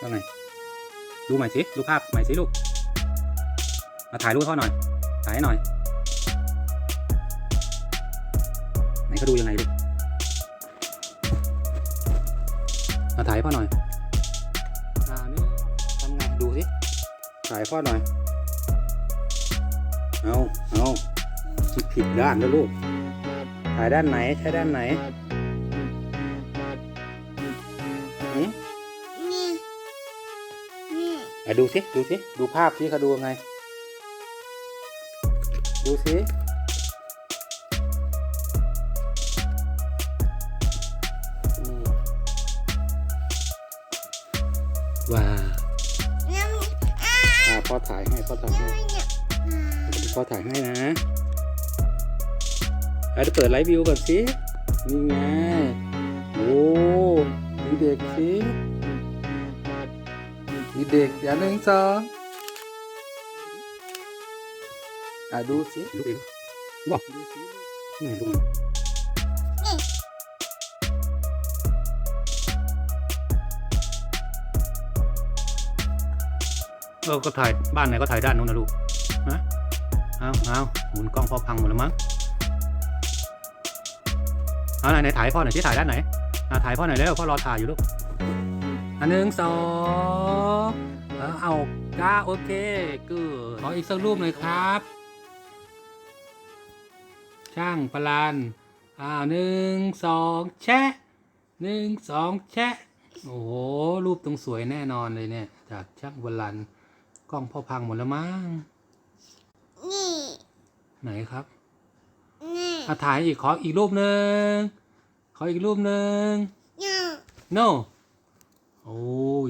ว่าไง ดูใหม่สิดูภาพใหม่สิลูก มาถ่ายรูปให้พ่อหน่อย ถ่ายให้หน่อย ไหนเขาดูยังไงลูก มาถ่ายให้พ่อหน่อย อ่านี่ทำไง ดูสิ ถ่ายให้พ่อหน่อย เอาเอาผิดผิดด้านแล้วลูก ถ่ายด้านไหน ใช้ด้านไหน อะดูสิดูสิดูภาพที่เขาดูยังไง ดูสิอืมว้าวน้ำอ่าอ่าพ่อถ่ายให้พ่อถ่ายให้เนี่ยอ่าพ่อถ่ายให้นะอะเดี๋ยวเปิดไลฟ์วิวก่อนสิ นี่ไง โอ้มีเด็กสิมี เด็กอย่าหนึ่งสองอะดูสิดูเองบอกดูสินี่ดูเออก็ถ่ายบ้านไหนก็ถ่ายด้านนู้นนะลูกนะเอาเอาหมุนกล้องพอพังหมดแล้วมั้งเอาไหนไหนถ่ายพ่อหน่อยที่ถ่ายด้านไหนอ่าถ่ายพ่อหน่อยแล้วพ่อรอถ่ายอยู่ลูก อันหนึ่งสองเออเอาก้าโอเคกูขออีกสักรูปหน่อยครับ ช่างพลานอ่าหนึ่งสองแชะหนึ่งสองแชะโอ้โห รูปตรงสวยแน่นอนเลยเนี่ย จากช่างพลานกล้องพ่อพังหมดแล้วมั้งนี่ไหนครับนี่อะถ่ายอีกขออีกรูปหนึ่งขออีกรูปหนึ่งเนี่ย no โอ้ย